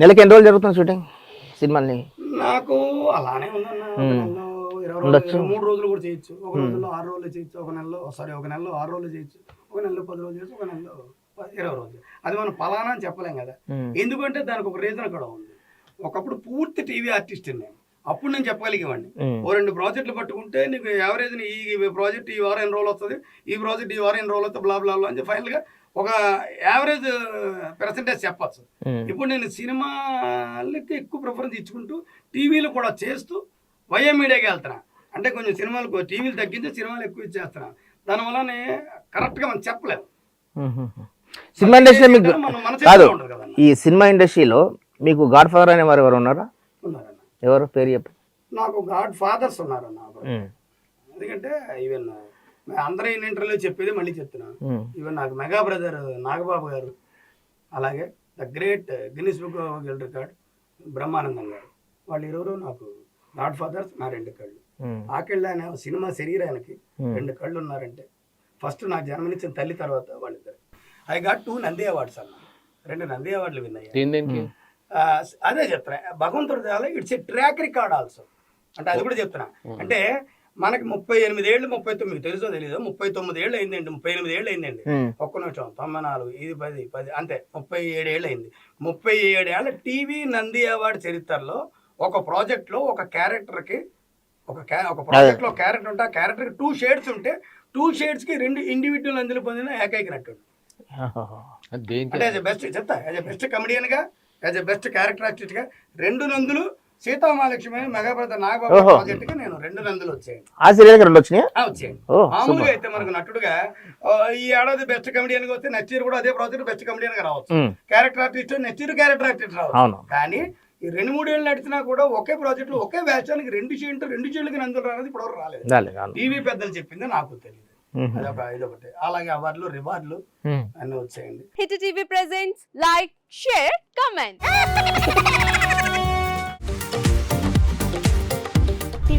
నెలకి ఎన్ని రోజులు జరుగుతుంది షూటింగ్ సినిమాని నాకు అలానే ఉందన్న. నెలలో ఉండొచ్చు. మూడు రోజులు కూడా చేయొచ్చు. ఒక రోజుల్లో ఆరు రోజులు చేయొచ్చు. ఒక నెలలో సారీ ఒక నెలలో ఆరు రోజులు చేయొచ్చు. ఒక నెలలో పది రోజులు చేయొచ్చు. ఒక నెలలో ఇరవై రోజులు అది మనం పలానా అని చెప్పలేం కదా. ఎందుకంటే దానికి ఒక రీజన్ కూడా ఉంది. ఒకప్పుడు పూర్తి టీవీ ఆర్టిస్ట్ నేను. అప్పుడు నేను చెప్పగలిగేవాడిని. ఓ రెండు ప్రాజెక్టులు పట్టుకుంటే నీకు యావరేజ్ ఈ ప్రాజెక్ట్ ఈ వారం ఎన్ని రోజులు వస్తుంది? ఈ ప్రాజెక్ట్ ఈ వారం ఎన్ని రోజులు వస్తుంది? బ్లా బ్లా బ్లా అని ఫైనల్గా ఒక యావరేజ్ పర్సంటేజ్ చెప్పచ్చు. ఇప్పుడు నేను సినిమాలకి ఎక్కువ ప్రిఫరెన్స్ ఇచ్చుకుంటూ టీవీలు కూడా చేస్తూ వైఎం మీడియాకి వెళ్తున్నా. అంటే కొంచెం సినిమాలు టీవీలు తగ్గించి సినిమాలు ఎక్కువ ఇచ్చేస్తున్నా దానివల్లనే కరెక్ట్గా మనం చెప్పలేము. సినిమా ఇండస్ట్రీలో మీకు కాదు ఈ సినిమా ఇండస్ట్రీలో మీకు గాడ్ ఫాదర్ అనే వారు ఎవరు ఉన్నారా? ఎవరు? పేరు చెప్పు. నాకు గాడ్ ఫాదర్స్ ఉన్నారన్న. ఎందుకంటే ఈవెన్ అందరూ ఇంటర్వ్యూలో చెప్పేది మళ్ళీ చెప్తున్నాను. ఈవెన్ నాకు మెగా బ్రదర్ నాగబాబు గారు అలాగే the great Guinness book world record Brahmanandam garu. వాళ్ళు ఇరువురు నాకు గాడ్ ఫాదర్స్ నా రెండు కళ్ళు. మ్మ్. ఆకెళ్ళ అనే సినిమా శరీరానికి. రెండు కళ్ళు ఉన్నారంటే. ఫస్ట్ నాకు జన్మనిచ్చిన తల్లి తర్వాత వాళ్ళిద్దరు. I got two Nandi awards అన్న. రెండు నంది అవార్డులు విన్ అయ్యాయి. దేని దేనికి? ఆ, అదే చెప్తున్నా. భగవంతుడు it's a track record also. అంటే అది కూడా చెప్తున్నా. అంటే మనకి ముప్పై ఎనిమిది ఏళ్ళు ముప్పై తొమ్మిది తెలుసో తెలీదు? ముప్పై తొమ్మిది ఏళ్ళు అయిందండి ముప్పై ఎనిమిది ఏళ్ళు అయిందండి. ఒక్క నిమిషం తొంభై నాలుగు ఇది పది పది అంతే ముప్పై ఏడు ఏళ్ళు అయింది ముప్పై ఏడేళ్ళ టీవీ నంది అవార్డు చరిత్రలో ఒక ప్రాజెక్ట్లో ఒక క్యారెక్టర్కి ఒక ఒక ప్రాజెక్ట్లో క్యారెక్టర్ ఉంటే ఆ క్యారెక్టర్కి టూ షేడ్స్ ఉంటే టూ షేడ్స్కి రెండు ఇండివిజువల్ నందులు పొందిన ఏకైక నటుడు. అంటే యాజ్ ఎ బెస్ట్ చెప్తా as a best కమెడియన్గా as a best character ఆర్టిస్ట్గా రెండు నందులు సీతామహాలక్ష్మి మెగాబ్రత నాగబాబు ఓహో. ప్రాజెక్ట్కి నేను రెండు నందులు వచ్చాయండి ఆ సీరియల్కి రెండు వచ్చినాయా? మామూలుగా అయితే మనకు నటుడుగా ఈ ఏడాది బెస్ట్ కమెడియన్గా వస్తే నెక్స్ట్ ఇయర్ కూడా అదే ప్రాజెక్ట్ బెస్ట్ కమెడియన్గా రావచ్చు. Character artist next year character artist రావచ్చు. అవును. కానీ ఈ రెండు మూడేళ్ళు నడిచినా కూడా ఒకే ప్రాజెక్ట్లో ఒకే వేషానికి రెండు షీట్ రెండు షీట్లకి నందులు రాలేదు ఇప్పుడు రాలేదు. టీవీ పెద్దలు చెప్పింది నాకు తెలియదు ఇదొకటి అలాగే అవార్డులు రివార్డులు. అన్ని వచ్చాయండి. Hit TV presents like share comment